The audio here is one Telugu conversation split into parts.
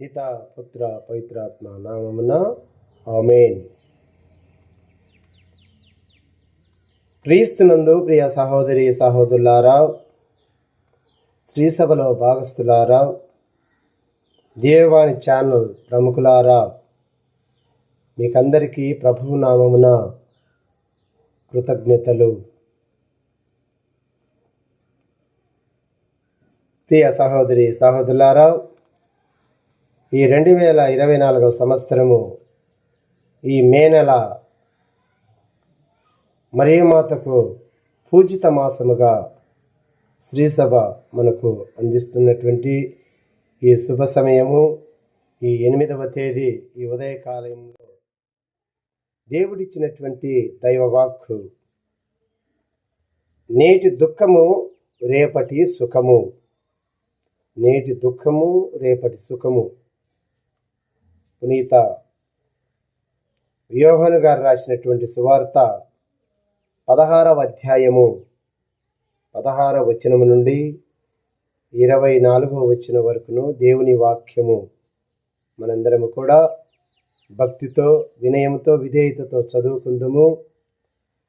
పిత పుత్ర పవిత్రాత్మ నామమున ఆమెన్. క్రీస్తునందు ప్రియ సహోదరి సహోదరులారా శ్రీసభలో భాగస్థులారా దేవాణి ఛానల్ ప్రముఖులారా మీకందరికీ ప్రభువు నామమున కృతజ్ఞతలు. ప్రియ సహోదరి సహోదరులారా ఈ రెండు వేల ఇరవై నాలుగవ సంవత్సరము ఈ మే నెల మరియమాతకు పూజిత మాసముగా శ్రీసభ మనకు అందిస్తున్నటువంటి ఈ శుభ సమయము. ఈ ఎనిమిదవ తేదీ ఈ ఉదయకాలంలో దేవుడిచ్చినటువంటి దైవవాక్కు నేటి దుఃఖము రేపటి సుఖము. నేటి దుఃఖము రేపటి సుఖము. పునీత యోహన్ గారు రాసినటువంటి సువార్త పదహారవ అధ్యాయము పదహార వచనము నుండి ఇరవై నాలుగవ వచ్చిన వరకును దేవుని వాక్యము మనందరము కూడా భక్తితో వినయంతో విధేయతతో చదువుకుందాము.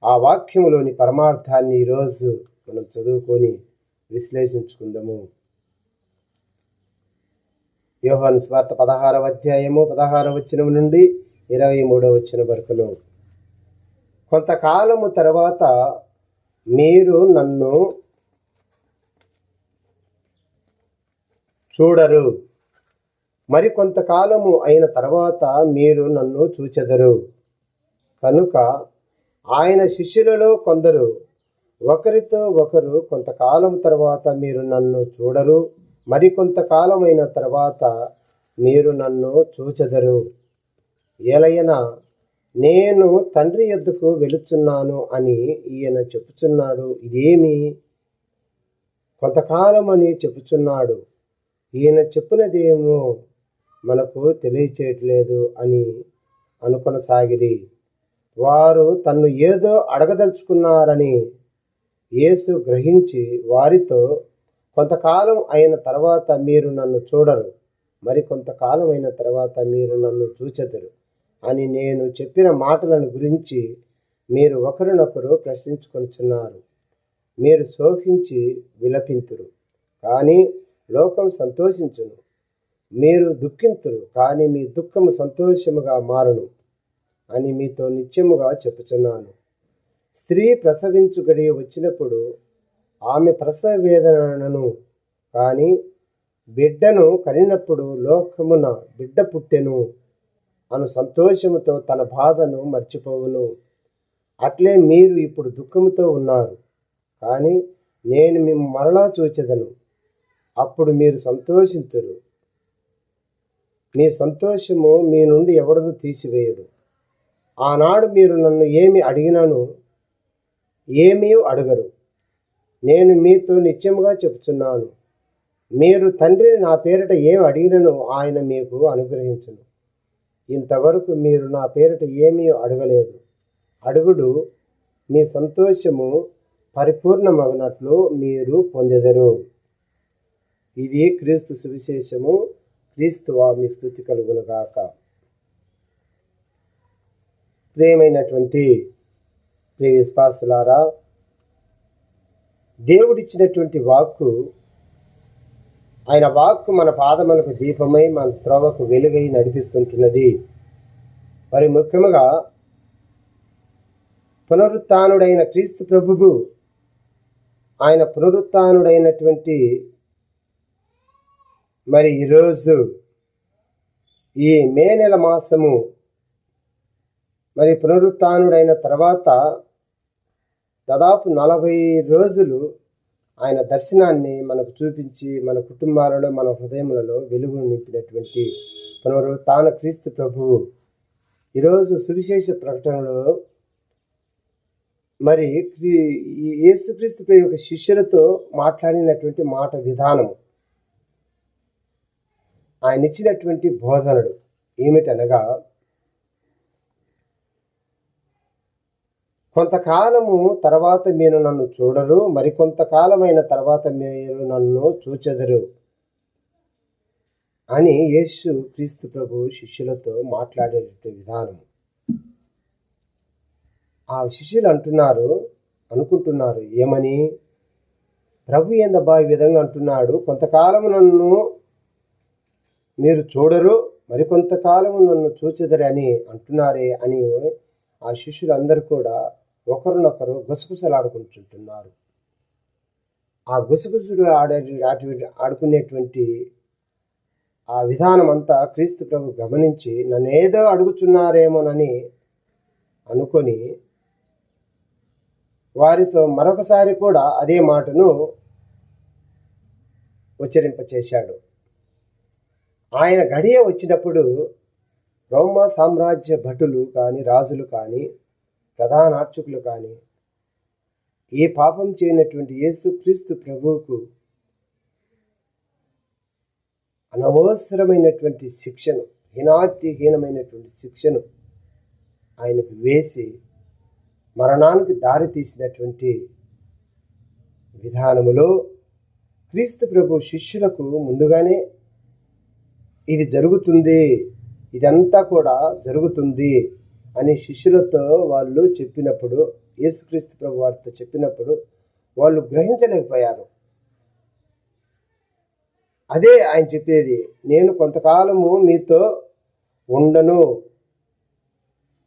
ఆ వాక్యములోని పరమార్థాన్ని ఈరోజు మనం చదువుకొని విశ్లేషించుకుందాము. యోహాను స్వార్థ పదహారవ అధ్యాయము పదహారవ వచనం నుండి ఇరవై మూడవ వచనం వరకును. కొంతకాలము తర్వాత మీరు నన్ను చూడరు. మరి కొంతకాలము అయిన తర్వాత మీరు నన్ను చూచెదరు. కనుక ఆయన శిష్యులలో కొందరు ఒకరితో ఒకరు కొంతకాలం తర్వాత మీరు నన్ను చూడరు. మరి కొంతకాలమైన తర్వాత మీరు నన్ను చూచెదరు. ఏలయన నేను తండ్రి యొద్దకు వెళుచున్నాను అని ఈయన చెప్పుచున్నాడు. ఇదేమి? కొంతకాలం అని చెప్పుచున్నాడు. ఈయన చెప్పినదేమో మనకు తెలియచేయట్లేదు అని అనుకొనసాగిరి. వారు తన్ను ఏదో అడగదలుచుకున్నారని యేసు గ్రహించి వారితో కొంతకాలం అయిన తర్వాత మీరు నన్ను చూడరు. మరి కొంతకాలం అయిన తర్వాత మీరు నన్ను చూచెదరు అని నేను చెప్పిన మాటలను గురించి మీరు ఒకరినొకరు ప్రశ్నించుకొనిచున్నారు. మీరు శోకించి విలపింతురు కానీ లోకం సంతోషించును. మీరు దుఃఖింతురు కానీ మీ దుఃఖము సంతోషముగా మారును అని మీతో నిత్యముగా చెప్పుచున్నాను. స్త్రీ ప్రసవించుగడి వచ్చినప్పుడు ఆమె ప్రసవ వేదనను కానీ బిడ్డను కలిగినప్పుడు లోకమున బిడ్డ పుట్టెను అను సంతోషముతో తన బాధను మర్చిపోవును. అట్లే మీరు ఇప్పుడు దుఃఖముతో ఉన్నారు. కానీ నేను మేము మరలా చూచెదను. అప్పుడు మీరు సంతోషింతురు. మీ సంతోషము మీ నుండి ఎవడను తీసివేయడు? ఆనాడు మీరు నన్ను ఏమి అడిగినాను ఏమీ అడగరు. నేను మీతో నిత్యముగా చెప్తున్నాను మీరు తండ్రిని నా పేరిట ఏమి అడిగినను ఆయన మీకు అనుగ్రహించును. ఇంతవరకు మీరు నా పేరిట ఏమీ అడగలేదు. అడుగుడు మీ సంతోషము పరిపూర్ణమగినట్లు మీరు పొందెదరు. ఇది క్రీస్తు సువిశేషము. క్రీస్తు మీ స్థుతి కలుగునుగాక. ప్రియమైనటువంటి ప్రియ విశ్వాసులారా దేవుడిచ్చినటువంటి వాక్కు ఆయన వాక్కు మన పాదములకు దీపమై మన త్రోవకు వెలుగై నడిపిస్తుంటున్నది. మరి ముఖ్యముగా పునరుత్నుడైన క్రీస్తు ప్రభువు ఆయన పునరుత్నుడైనటువంటి మరి ఈరోజు ఈ మే నెల మాసము మరి పునరుత్నుడైన తర్వాత దాదాపు నలభై రోజులు ఆయన దర్శనాన్ని మనకు చూపించి మన కుటుంబాలలో మన హృదయములలో వెలుగును నింపినటువంటి పునరుత్న క్రీస్తు ప్రభువు. ఈరోజు సువిశేష ప్రకటనలో మరి యేసుక్రీస్తు ప్రభు యొక్క శిష్యులతో మాట్లాడినటువంటి మాట విధానము. ఆయన ఇచ్చినటువంటి బోధనడు ఏమిటనగా కొంతకాలము తర్వాత మీరు నన్ను చూడరు మరికొంతకాలమైన తర్వాత మీరు నన్ను చూచెదరు అని యేసు క్రీస్తు ప్రభు శిష్యులతో మాట్లాడేటటువంటి విధానం. ఆ శిష్యులు అంటున్నారు అనుకుంటున్నారు ఏమని? ప్రభు ఏందబ్బా ఈ విధంగా అంటున్నాడు కొంతకాలము నన్ను మీరు చూడరు మరికొంతకాలము నన్ను చూచెదరని అంటున్నారే అని ఆ శిష్యులందరూ కూడా ఒకరినొకరు గుసగుసలాడుకుంటుంటున్నారు. ఆ గుసగుసలు ఆడే ఆడుకునేటువంటి ఆ విధానం అంతా క్రీస్తు ప్రభు గమనించి నన్ను ఏదో అడుగుతున్నారేమోనని అనుకొని వారితో మరొకసారి కూడా అదే మాటను ఉచ్చరింపచేశాడు. ఆయన గడియ వచ్చినప్పుడు రోమ సామ్రాజ్య భటులు కానీ రాజులు కానీ ప్రధాన అర్చకులు కానీ ఏ పాపం చేయనటువంటి యేసు క్రీస్తు ప్రభువుకు అనవసరమైనటువంటి శిక్షను హీనాతిహీనమైనటువంటి శిక్షను ఆయనకు వేసి మరణానికి దారి తీసినటువంటి విధానములో క్రీస్తు ప్రభు శిష్యులకు ముందుగానే ఇది జరుగుతుంది. ఇదంతా కూడా జరుగుతుంది. అని శిష్యులతో వాళ్ళు చెప్పినప్పుడు యేసుక్రీస్తు ప్రభు వారితో చెప్పినప్పుడు వాళ్ళు గ్రహించలేకపోయారు. అదే ఆయన చెప్పేది నేను కొంతకాలము మీతో ఉండను.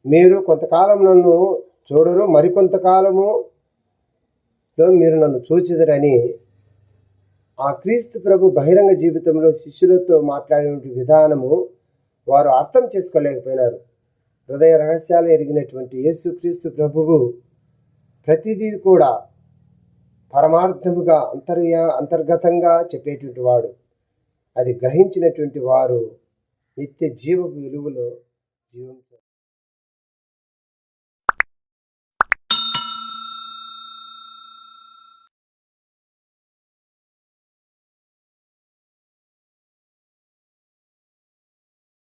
మీరు కొంతకాలం నన్ను చూడరు మరికొంతకాలములో మీరు నన్ను చూచిదరని. ఆ క్రీస్తు ప్రభు బహిరంగ జీవితంలో శిష్యులతో మాట్లాడే విధానము వారు అర్థం చేసుకోలేకపోయినారు. హృదయ రహస్యాలు ఎరిగినటువంటి యేసుక్రీస్తు ప్రభువు ప్రతిదీ కూడా పరమార్థముగా అంతర్య అంతర్గతంగా చెప్పేటువంటి వాడు. అది గ్రహించినటువంటి వారు నిత్య జీవ విలువలో జీవించారు